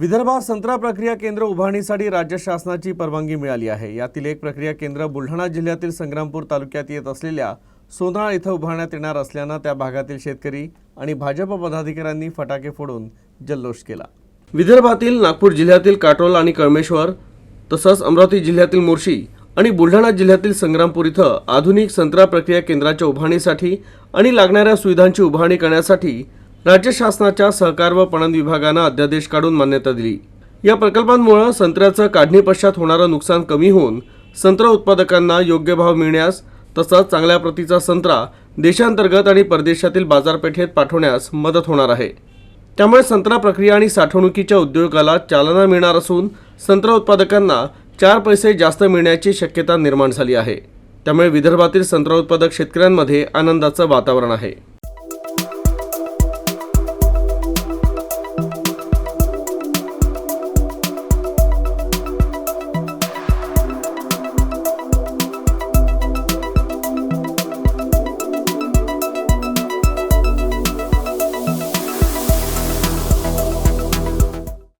विदर्भात संत्रा प्रक्रिया केंद्र उभारणीसाठी राज्य शासनाची परवानगी मिळाली आहे. यातील एक प्रक्रिया केंद्र बुलढाणा जिल्ह्यातील संग्रामपूर तालुक्यात येत असलेल्या सोनाळ इथं उभारण्यात येणार असल्यानं त्या भागातील शेतकरी आणि भाजप पदाधिकाऱ्यांनी फटाके फोडून जल्लोष केला. विदर्भातील नागपूर जिल्ह्यातील काटोल आणि कळमेश्वर तसंच अमरावती जिल्ह्यातील मोर्शी आणि बुलढाणा जिल्ह्यातील संग्रामपूर इथं आधुनिक संत्रा प्रक्रिया केंद्राच्या उभारणीसाठी आणि लागणाऱ्या सुविधांची उभारणी करण्यासाठी राज्य शासनाच्या सहकार व पणन विभागानं अध्यादेश काढून मान्यता दिली. या प्रकल्पांमुळे संत्र्याचं काढणीपश्चात होणारं नुकसान कमी होऊन संत्रा उत्पादकांना योग्य भाव मिळण्यास तसंच चांगल्या प्रतीचा संत्रा देशांतर्गत आणि परदेशातील बाजारपेठेत पाठवण्यास मदत होणार आहे. त्यामुळे संत्रा प्रक्रिया आणि साठवणुकीच्या उद्योगाला चालना मिळणार असून संत्रा उत्पादकांना चार पैसे जास्त मिळण्याची शक्यता निर्माण झाली आहे. त्यामुळे विदर्भातील संत्रा उत्पादक शेतकऱ्यांमध्ये आनंदाचं वातावरण आहे.